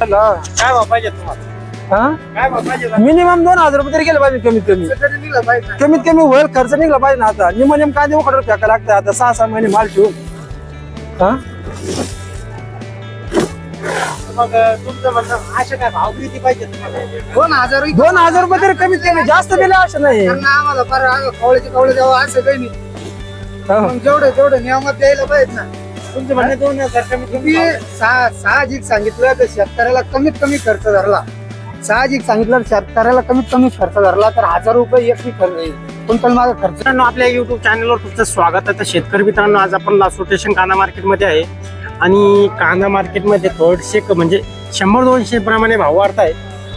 काय भाव पाहिजे तुम्हाला? हा? काय भाव पाहिजे मिनिमम दोन हजार रुपये तरी गेले पाहिजे कमीत कमी. तरी निघलं पाहिजे. कमीत कमी होईल खर्च निघला पाहिजे ना आता. निम नेम कांदे उकडर फेका लागतं आता सहा सहा महिने माल ठेवून. हा? मग तुमचं म्हणणं अशा काय भाव किती पाहिजे तुम्हाला? दोन हजार दोन हजार रुपये तरी कमीत कमी. जास्त दिले असं नाही. त्यांना आम्हाला फार कवळेचे कवळे द्यावं असं काही नाही. हो. मग जेवढे जेवढे नियमात द्यायला पाहिजे ना. तुमचं म्हणणं दोन हजार सहा साहजिक सांगितलं तर शेतकऱ्याला कमीत कमी खर्च धरला. साहजिक सांगितलं तर शेतकऱ्याला कमीत कमी खर्च धरला तर हजार रुपये एकही खर्च येईल क्विंटल माझा खर्च? आपल्या युट्यूब चॅनलवर तुमचं स्वागत आहे. तर शेतकरी मित्रांनो आज आपण लासू स्टेशन कांदा मार्केटमध्ये आहे. आणि कांदा मार्केटमध्ये थोडेसे क- म्हणजे शंभर दोनशे प्रमाणे भाव वाढत आहे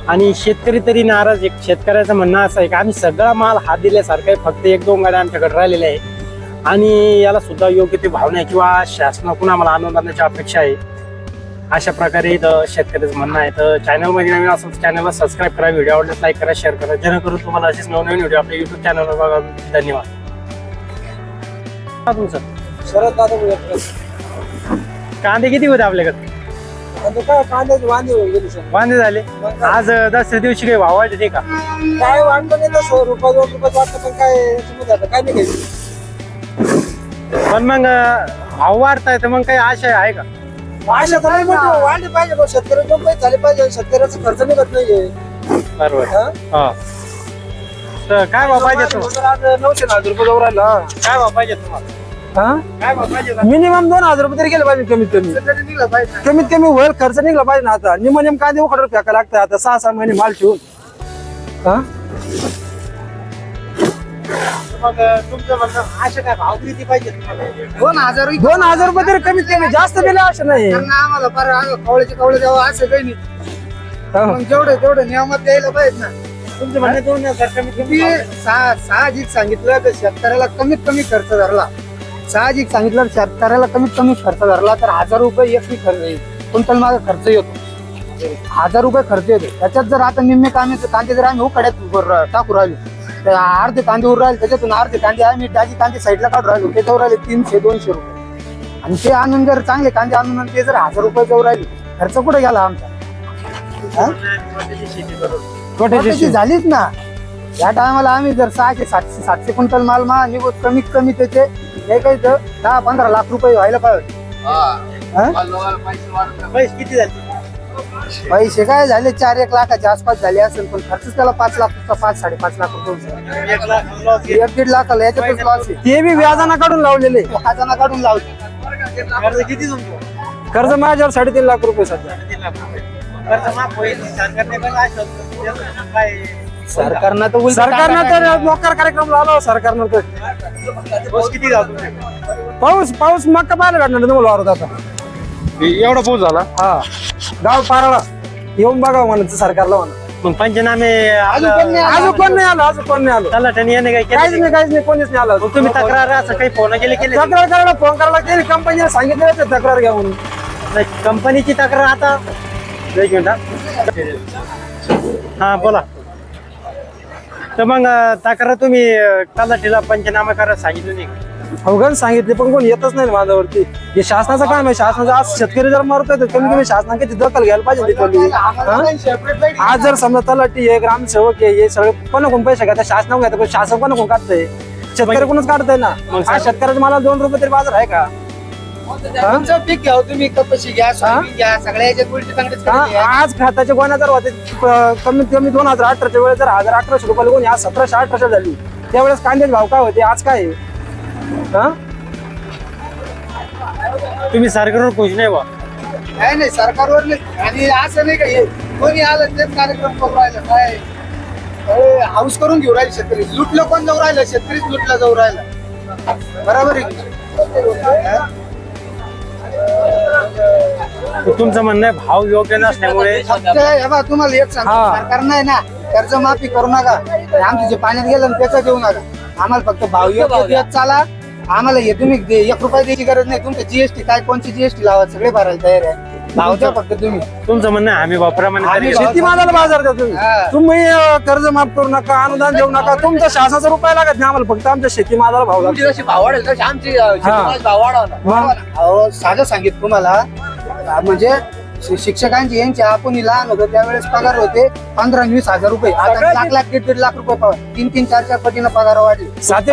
आणि शेतकरी तरी नाराज आहे. शेतकऱ्याचं म्हणणं असं आहे की आम्ही सगळा माल हात दिल्यासारखा आहे. फक्त एक दोन गाड्या आमच्याकडे राहिलेल्या आहे आणि याला सुद्धा योग्य ते भाव नाही किंवा शासनाकडून आम्हाला अनुदानाची अपेक्षा आहे. अशा प्रकारे शेतकऱ्याचं म्हणणं आहे. तर चॅनलमध्ये नवीन असेल तर चॅनलला सबस्क्राईब करा व्हिडिओ आवडल्यास लाईक करा शेअर करा. जेणेकरून तुम्हाला असेच नवनवीन व्हिडिओ आपल्या युट्यूब चॅनलवर बघा धन्यवाद. तुमचं? शरद कांदे किती होते आपल्याकडे? आता काय कांद्याचे वांदे झाले. आज दसऱ्या दिवशी काही भाव नाही का? काय वाटलं नाही रुपये दोन रुपये वाटतं पण काय काय नाही काही. पण मग भाव वाढताय तर मग काही आशा आहे का? तर नाही वाढले पाहिजे दोन पैसे झाले पाहिजे. शेतकऱ्याचा खर्च निघत नाहीये. बरोबर. हा? हा. तर काय भाव पाहिजे तुम्हाला? तर आज नऊशे हजार रुपये जाऊ राहिला. काय भाव पाहिजे तुम्हाला? हा? काय भाव पाहिजे मिनिमम दोन हजार रुपये तरी गेले पाहिजे कमीत कमी. तरी निघलं पाहिजे. कमीत कमी होईल खर्च निघला पाहिजे ना आता. निम नेम कांदे उकडर फेका लागतं आता सहा सहा महिने माल ठेवून. हा? मग तुमचं म्हणणं अशा काय भाव किती पाहिजे तुम्हाला? दोन हजार दोन हजार रुपये तरी कमीत कमी जास्त दिले असं नाही. त्यांना आम्हाला फार कवळेचे कवळे द्यावं असं काही नाही. हो. मग जेवढे जेवढे नियमात द्यायला पाहिजे ना तुमचं म्हणणं दोन हजार कमीत कमी. तुम्ही सहा साहजिक सांगितलं तर शेतकऱ्याला कमीत कमी खर्च धरला. साहजिक सांगितलं तर शेतकऱ्याला कमीत कमी खर्च धरला तर हजार रुपये एकही खर्च येईल क्विंटल माझा खर्च येतो. हजार रुपये खर्च येतो. त्याच्यात जर आता निम्मे कांदे कांदे जर आम्ही उकड्यात टाकू राहिलो अर्धे कांदे उर राहिले त्याच्यातून अर्धे कांदे आम्ही डागी कांदे साईडला काढून राहिलो ते जाऊ राहिले तीनशे दोनशे रुपये. आणि ते आणून जर चांगले कांदे आणून आणि ते जर हजार रुपये जाऊ राहिले खर्च कुठे गेला आमचा? हा? झालीच ना. या टायमाला आम्ही जर सहाशे सातशे सातशे क्विंटल माल मा निघू कमीत कमी त्याचे हे काही तर दहा पंधरा लाख रुपये व्हायला पाहिजे? पैसे किती झाले? पैसे काय झाले? चार एक लाखाच्या आसपास झाले असेल पण खर्च त्याला पाच लाख रुपये पाच साडेपाच लाख रुपये. एक दीड लाखाला याच्यातच लॉस ते बी व्याजाना काढून लावलेले. हाताना काढून लावते कर्ज किती तुमचं? कर्ज माझ्यावर साडेतीन लाख रुपये सध्या. सरकारने तर सरकारनं तर मोकार कार्यक्रम लावला सरकारनं तर. पाऊस किती? पाऊस पाऊस मक्का पाहायला भेटणार तुम्हाला वावरात आता. एवढा पाऊस झाला? हा. गाव पाराळा. येऊन बघा म्हणायचं सरकारला म्हणा मग पंचनामे अजून पण नाही आलं. अजून कोण नाही आलं? अजून कोण नाही आलं? तलाठ्याने याने काय काहीच केलं नाही. काहीच नाही कोणीच नाही आलं. मग तुम्ही तक्रार असं काही फोन केले केले तक्रार करायला फोन करायला केली. कंपनीने सांगितलं होतं तक्रार घ्या म्हणून. नाही, कंपनीची तक्रार आता? एक मिनिट हा. बोला. तर मग अं, तक्रार तुम्ही अं, तलाठीला पंचनामा करायला सांगितलं नाही. का? अवघड सांगितले पण कोण येतच नाही माझ्यावरती हे शासनाचं काम आहे शासनाचं आज शेतकरी जर मरतोय तर कमी कमी शासनाने त्याची दखल घ्यायला पाहिजे त्याच्यावरती. हा? आज जर समजा तलाठी आहे ग्रामसेवक आहे हे सगळे कोणाकडून पैसे घ्या शासनाकडून घेतात पण शासन कोणाकडून काढतंय शेतकऱ्याकडूनच काढतंय ना आज शेतकऱ्याचा मला दोन रुपये तरी बाजार आहे का हा? तुमचं पीक घ्या हो तुम्ही कपाशी घ्या सोयाबीन घ्या सगळ्या याच्यात हा? आज खताचे गोण्या जर होते प- कमीत कमी दोन हजार अठराच्या वेळेस जर हजार अठराशे रुपयाला कोणी आज सतराशे अठराशे झाली त्यावेळेस कांद्याचे भाव काय होते आज काय आहे? हा? तुम्ही सरकारवर खुश नाही बा. नाही नाही सरकारवर नाही. आणि असं नाही का हे कोणी आलं तेच कार्यक्रम करून राहिलं काय? अरे, हाऊस करून घेऊ राहिले शेतकरी. लुटलं कोण जाऊ राहिलं? शेतकरीच लुटला जाऊ राहिला. बरोबर आहे? हा? तर तुमचं म्हणणं आहे भाव योग्य नसल्यामुळे फक्त हे बघा, तुम्हाला एक सांगतो. हा. सरकार नाही ना कर्जमाफी करू नका. आमचं जे पाण्यात गेलं ना त्याचं देऊ नका. आम्हाला फक्त भाव योग्य देत चाला. आम्हाला हे तुम्ही दे- एक रुपया द्यायची गरज नाही. तुमचं जीएसटी काय कोणची जीएसटी लावा सगळे भरायला तयार आहे. भाव द्या फक्त तुम्ही. तुमचं म्हणणं आहे आम्ही आम्ही तरी- भाव- शेतीमालाला बाजार द्या तुम्ही हा. तुम्ही अं, कर्ज माफ करू नका अनुदान देऊ नका. तुमचा शासनाचा रुपया लागत नाही. आम्हाला फक्त आमच्या शेतीमालाला भाव तुमची लागतो जशी भाव वाढेल तशी आमची अ, भाव. मग? अहो, साधं सांगित तुम्हाला. म्हणजे शिक्षकांचे यांचे आपण लहान होतो त्यावेळेस पगार होते पंधरा वीस हजार रुपये. आता लाख लाख दीड दीड लाख रुपये पगार. तीन तीन चार चार पटीनं पगार वाढले. सातशे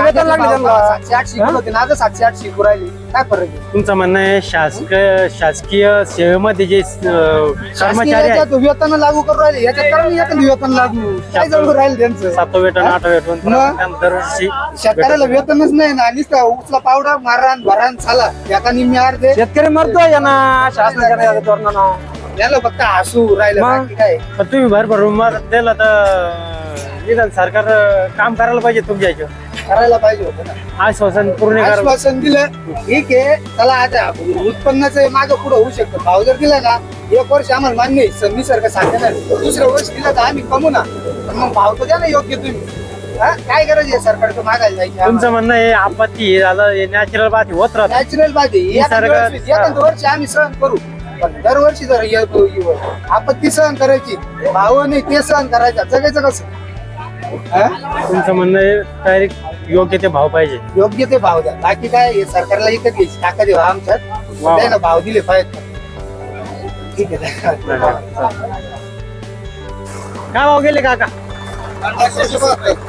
आठ शिकत होते ना आता सातशे आठ शिकू राहिले. काय फरक आहे? तुमचं म्हणणं आहे शासकीय शासकीय सेवेमध्ये जे अं, कर्मचारी आहेत याच्यात वेतन लागू करून राहिले. याच्यात करा ना एखादं वेतन लागू. काय जवळ राहील त्यांचं? सातवं वेतन आठवं वेतन पण मग? त्यांना दरवर्षी शेतकऱ्याला वेतनच नाही ना. नुसतं उचला पावडा मारान भरान चाला एका निम्मे अर्धे शेतकरी मरतोय यांना. शासनाच्या धोरणानं. याला फक्त हसू राहिलं मग? बाकी काय? पण तुम्ही भरभर रुमार दिला तर निदान सरकार काम करायला पाहिजे तुमच्या याच्यावर करायला पाहिजे होतं ना. आश्वासन पूर्ण आश्वासन दिलं ठीक आहे. चला आता उत्पन्नाचं माग पुढे होऊ शकतं. भाव जर दिला ना एक वर्ष आम्हाला मान्य आहे. स- निसर्ग साध्य नाही. दुसरं वर्ष दिलं तर आम्ही कमू ना. पण मग भाव तर द्या ना योग्य तुम्ही. हा? काय गरज आहे सरकारचं मागायला जायची तुमचं म्हणणं आहे आपत्ती हे झालं नॅचरल बात होत राहत. नॅचरल बाधी एखाद्या वर्षी आम्ही सहन करू. पण दरवर्षी जर येतो आपत्ती सहन करायची भाव नाही ते सहन करायचा जगायचं कसं? हा? तुमचं म्हणणं आहे डायरेक्ट योग्य ते भाव पाहिजे. योग्य ते भाव द्या. बाकी काय हे सरकारला एकच घ्यायची टाका देवा आमच्यात. द्या ना भाव दिले पाहिजे ठीक आहे काय भाव गेले काका?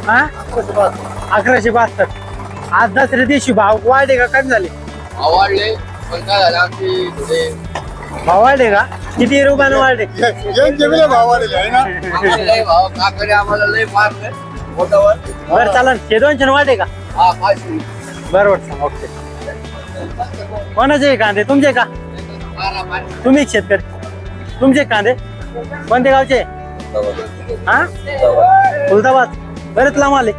हा? अकराशे बहात्तर. आज दसऱ्या दिवशी भाव वाढले का? कमी झाले. आवडले पण काय झालं आमची थोडे भाव वाढले का? किती रुपयानं वाढले? बरं चालन हे दोनशे वाढले का? हा बरोबर ओके. कोणाचे कांदे? तुमचे का? तुम्ही एक शेतकरी. तुमचे कांदे. कोणते गावचे? हा? खुलताबाद बरेच लांब आले.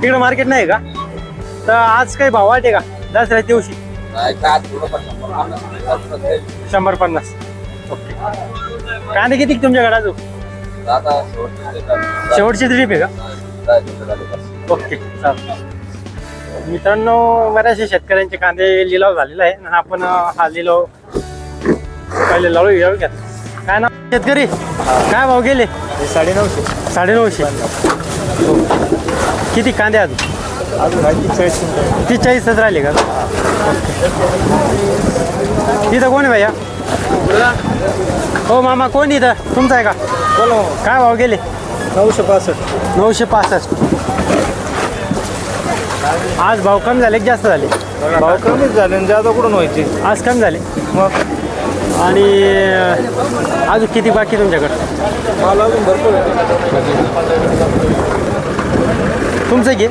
तिकडे मार्केट नाही का? तर आज काही भाव वाढले का? दसऱ्या दिवशी? शंभर पन्नास. ओके. कांदे किती तुमच्याकडे अजून? शेवटची ट्रिप आहे का? ओके मित्रांनो बऱ्याचशा शेतकऱ्यांचे कांदे लिलाव झालेला आहे आणि आपण हा लिलाव पहिले लावू घेऊयात काय नाव शेतकरी? काय भाव गेले? साडे नऊशे साडे नऊशे किती कांदे अजून? ती चाळीसच राहिले का? तिथं कोण आहे भैया? हो मामा कोण इथं? तुमचा आहे का? बोला काय भाव गेले? नऊशे पासष्ट. नऊशे पासष्ट. आज भाव कमी झाले की जास्त झाले? भाव कमीच झाले आणि जादा कुठून व्हायचे? आज कमी झाले. मग? आणि अजून किती बाकी तुमच्याकडं? माल अजून भरपूर तुमचं घे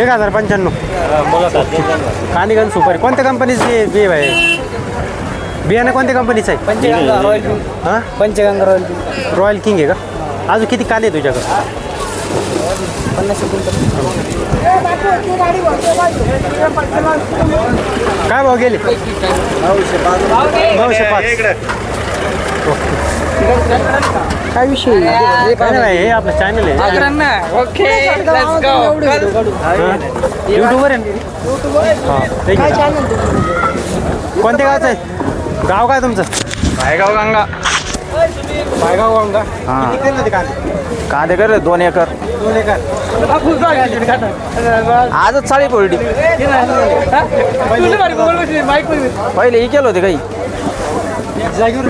एक हज़ार पंच्याण्णव. कांदी गण सुपारी. कोणत्या कंपनीचे बी आहे. बियाणं कोणत्या कंपनीचं आहे? पंचगंगा रॉयल किंग हाँ? Panchganga royal king royal king आहे का? अजून किती कांदे तुझ्याकडं? काय भाव गेले? पाच. पाच. काय विषय? काय नाही भाई, हे आपलं चॅनल आहे. युट्यूबर आहे. ना? हा, ठीक आहे. कोणत्या गावचं आहे? गाव काय तुमचं? भायगाव गंगा. पायगाव गंगा. हा. केले कांदे कर दोन एकर. दोन एकर. आजच साडी पडली. पहिले इकेल होते काही. जागेवर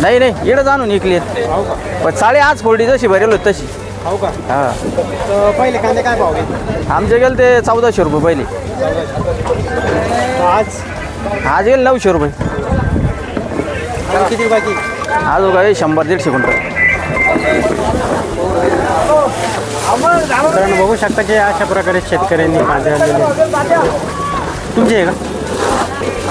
नाही नाही इकडे जाणून इकले हो का? पण साडी आज फोडली जशी भरेल होती तशी. हो का? हा. तर पहिले कांदे काय भाव घेतले आमचे गेले ते चौदाशे रुपये पहिले. आज? आज गेले नऊशे रुपये. आणि किती बाकी? आज काय शंभर दीडशे क्विंटल. मित्रांनो बघू शकता की अशा प्रकारे शेतकऱ्यांनी कांदे आणलेले आहेत. तुमचे आहे का?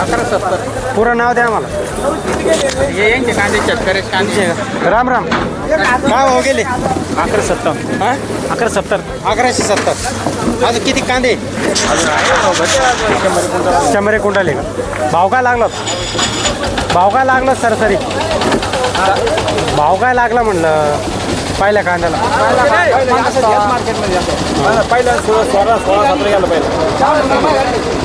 अकरा सत्तर. पुरं नाव द्या हे यांचे कांदे का राम राम. काय भाव गेले? अकरा सत्तर. हां? अकरा सत्तर. अकराशे सत्तर. अजून किती कांदे? शंभर एक कुंटल आहे का? भाव काय लागला भाव काय लागला सरासरी? भाव काय लागला म्हणलं? पहिल्या कांद्याला. पहिला सोळा सोळा सोळा सतरा गेला पहिला